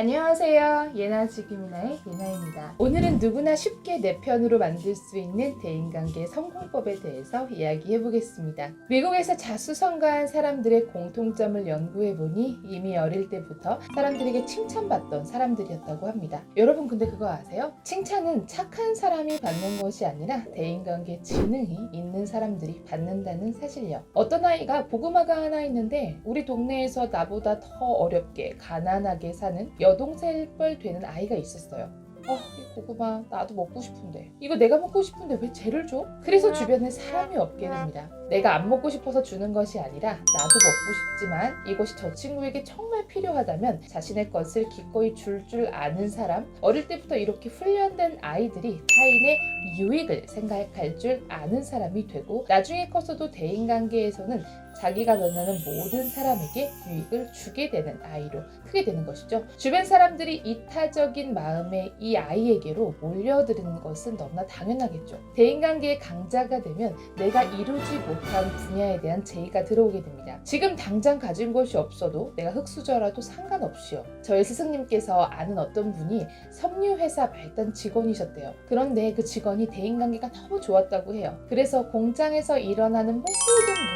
안녕하세요. 예나 지금이나의 예나입니다. 오늘은 누구나 쉽게 내 편으로 만들 수 있는 대인관계 성공법에 대해서 이야기해 보겠습니다. 미국에서 자수성가한 사람들의 공통점을 연구해 보니 이미 어릴 때부터 사람들에게 칭찬받던 사람들이었다고 합니다. 여러분 근데 그거 아세요? 칭찬은 착한 사람이 받는 것이 아니라 대인관계 지능이 있는 사람들이 받는다는 사실요. 어떤 아이가 보그마가 하나 있는데 우리 동네에서 나보다 더 어렵게 가난하게 사는 여 동생 뻘 되는 아이가 있었어요. 아, 이 고구마 나도 먹고 싶은데 이거 내가 먹고 싶은데 왜 쟤를 줘? 그래서 주변에 사람이 없게 됩니다. 내가 안 먹고 싶어서 주는 것이 아니라 나도 먹고 싶지만 이것이 저 친구에게 정말 필요하다면 자신의 것을 기꺼이 줄줄 아는 사람 어릴 때부터 이렇게 훈련된 아이들이 타인의 유익을 생각할 줄 아는 사람이 되고 나중에 커서도 대인관계에서는 자기가 만나는 모든 사람에게 유익을 주게 되는 아이로 크게 되는 것이죠. 주변 사람들이 이타적인 마음의 이 아이에게로 몰려드는 것은 너무나 당연하겠죠. 대인관계의 강자가 되면 내가 이루지 못한 분야에 대한 제의가 들어오게 됩니다. 지금 당장 가진 것이 없어도 내가 흙수저라도 상관없이요. 저희 스승님께서 아는 어떤 분이 섬유회사 발단 직원이셨대요. 그런데 그 직원이 대인관계가 너무 좋았다고 해요. 그래서 공장에서 일어나는 모든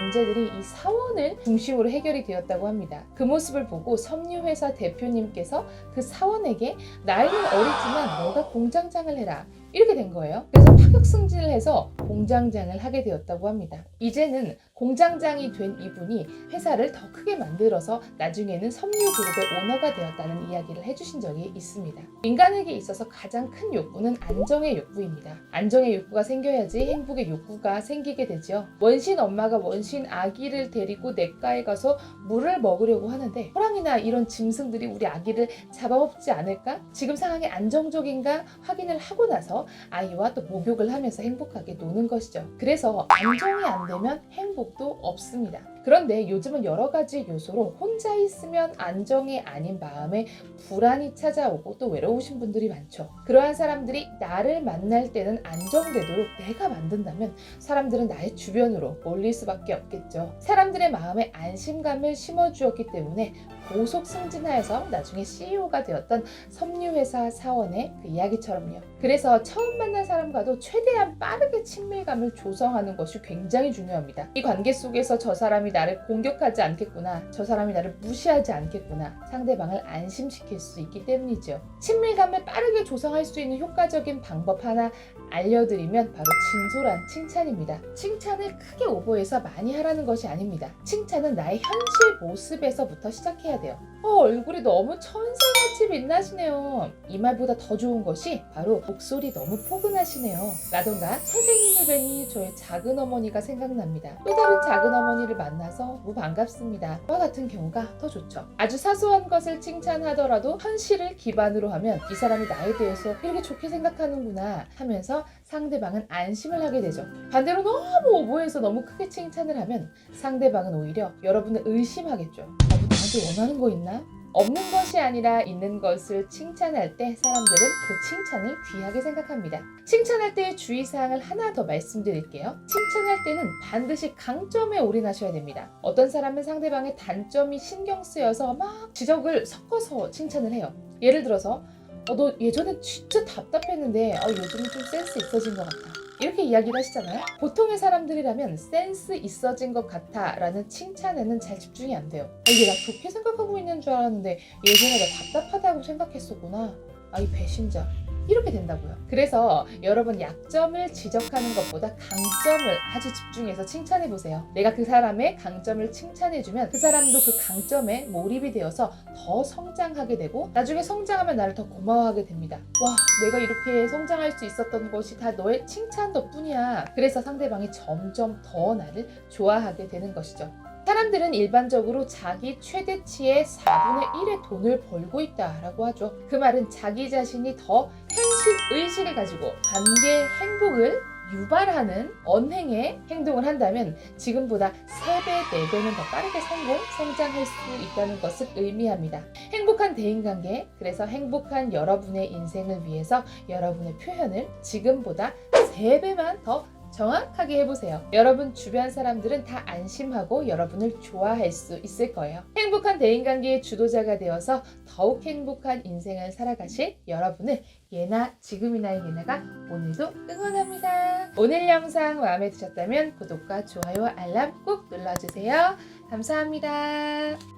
문제들이 이 사원을 중심으로 해결이 되었다고 합니다. 그 모습을 보고 섬유회사 대표님께서 그 사원에게 나이는 어리지만 너가 공장장을 해라. 이렇게 된 거예요. 그래서 파격 승진을 해서 공장장을 하게 되었다고 합니다. 이제는 공장장이 된 이분이 회사를 더 크게 만들어서 나중에는 섬유그룹의 오너가 되었다는 이야기를 해주신 적이 있습니다. 인간에게 있어서 가장 큰 욕구는 안정의 욕구입니다. 안정의 욕구가 생겨야지 행복의 욕구가 생기게 되죠. 원신 엄마가 원신 아기를 데리고 냇가에 가서 물을 먹으려고 하는데 호랑이나 이런 짐승들이 우리 아기를 잡아먹지 않을까? 지금 상황이 안정적인가 확인을 하고 나서 아이와 또 목욕을 하면서 행복하게 노는 것이죠. 그래서 안정이 안 되면 행복도 없습니다. 그런데 요즘은 여러 가지 요소로 혼자 있으면 안정이 아닌 마음에 불안이 찾아오고 또 외로우신 분들이 많죠. 그러한 사람들이 나를 만날 때는 안정되도록 내가 만든다면 사람들은 나의 주변으로 몰릴 수밖에 없겠죠. 사람들의 마음에 안심감을 심어주었기 때문에 고속 승진하여서 나중에 CEO가 되었던 섬유회사 사원의 그 이야기처럼요. 그래서 처음 만난 사람과도 최대한 빠르게 친밀감을 조성하는 것이 굉장히 중요합니다. 이 관계 속에서 저 사람이 나를 공격하지 않겠구나, 저 사람이 나를 무시하지 않겠구나, 상대방을 안심시킬 수 있기 때문이죠. 친밀감을 빠르게 조성할 수 있는 효과적인 방법 하나 알려드리면 바로 진솔한 칭찬입니다. 칭찬을 크게 오버해서 많이 하라는 것이 아닙니다. 칭찬은 나의 현실 모습에서부터 시작해야 돼요. 어, 얼굴이 너무 천사같이 빛나시네요. 이 말보다 더 좋은 것이 바로 목소리 너무 포근하시네요. 라던가 선생님을 뵈니 저의 작은 어머니가 생각납니다. 또 다른 작은 어머니를 만나서 너무 반갑습니다. 와 같은 경우가 더 좋죠. 아주 사소한 것을 칭찬하더라도 현실을 기반으로 하면 이 사람이 나에 대해서 이렇게 좋게 생각하는구나 하면서 상대방은 안심을 하게 되죠. 반대로 너무 오버해서 너무 크게 칭찬을 하면 상대방은 오히려 여러분을 의심하겠죠. 나한테 원하는 거 있나? 없는 것이 아니라 있는 것을 칭찬할 때 사람들은 그 칭찬을 귀하게 생각합니다. 칭찬할 때의 주의사항을 하나 더 말씀드릴게요. 칭찬할 때는 반드시 강점에 올인하셔야 됩니다. 어떤 사람은 상대방의 단점이 신경 쓰여서 막 지적을 섞어서 칭찬을 해요. 예를 들어서 어, 너 예전에 진짜 답답했는데 어, 요즘은 좀 센스 있어진 것 같아. 이렇게 이야기를 하시잖아요. 보통의 사람들이라면 센스 있어진 것 같아 라는 칭찬에는 잘 집중이 안 돼요. 아, 이게 나 좋게 생각하고 있는 줄 알았는데 예전에 나 답답하다고 생각했었구나. 아, 이 배신자. 이렇게 된다고요. 그래서 여러분 약점을 지적하는 것보다 강점을 아주 집중해서 칭찬해 보세요. 내가 그 사람의 강점을 칭찬해 주면 그 사람도 그 강점에 몰입이 되어서 더 성장하게 되고 나중에 성장하면 나를 더 고마워하게 됩니다. 와, 내가 이렇게 성장할 수 있었던 것이 다 너의 칭찬 덕분이야. 그래서 상대방이 점점 더 나를 좋아하게 되는 것이죠. 사람들은 일반적으로 자기 최대치의 4분의 1의 돈을 벌고 있다라고 하죠. 그 말은 자기 자신이 더 현실 의식을 가지고 관계 행복을 유발하는 언행의 행동을 한다면 지금보다 3배, 4배는 더 빠르게 성공, 성장할 수 있다는 것을 의미합니다. 행복한 대인관계, 그래서 행복한 여러분의 인생을 위해서 여러분의 표현을 지금보다 3배만 더 정확하게 해보세요. 여러분 주변 사람들은 다 안심하고 여러분을 좋아할 수 있을 거예요. 행복한 대인관계의 주도자가 되어서 더욱 행복한 인생을 살아가실 여러분을 예나 지금이나의 예나가 오늘도 응원합니다. 오늘 영상 마음에 드셨다면 구독과 좋아요 알람 꼭 눌러주세요. 감사합니다.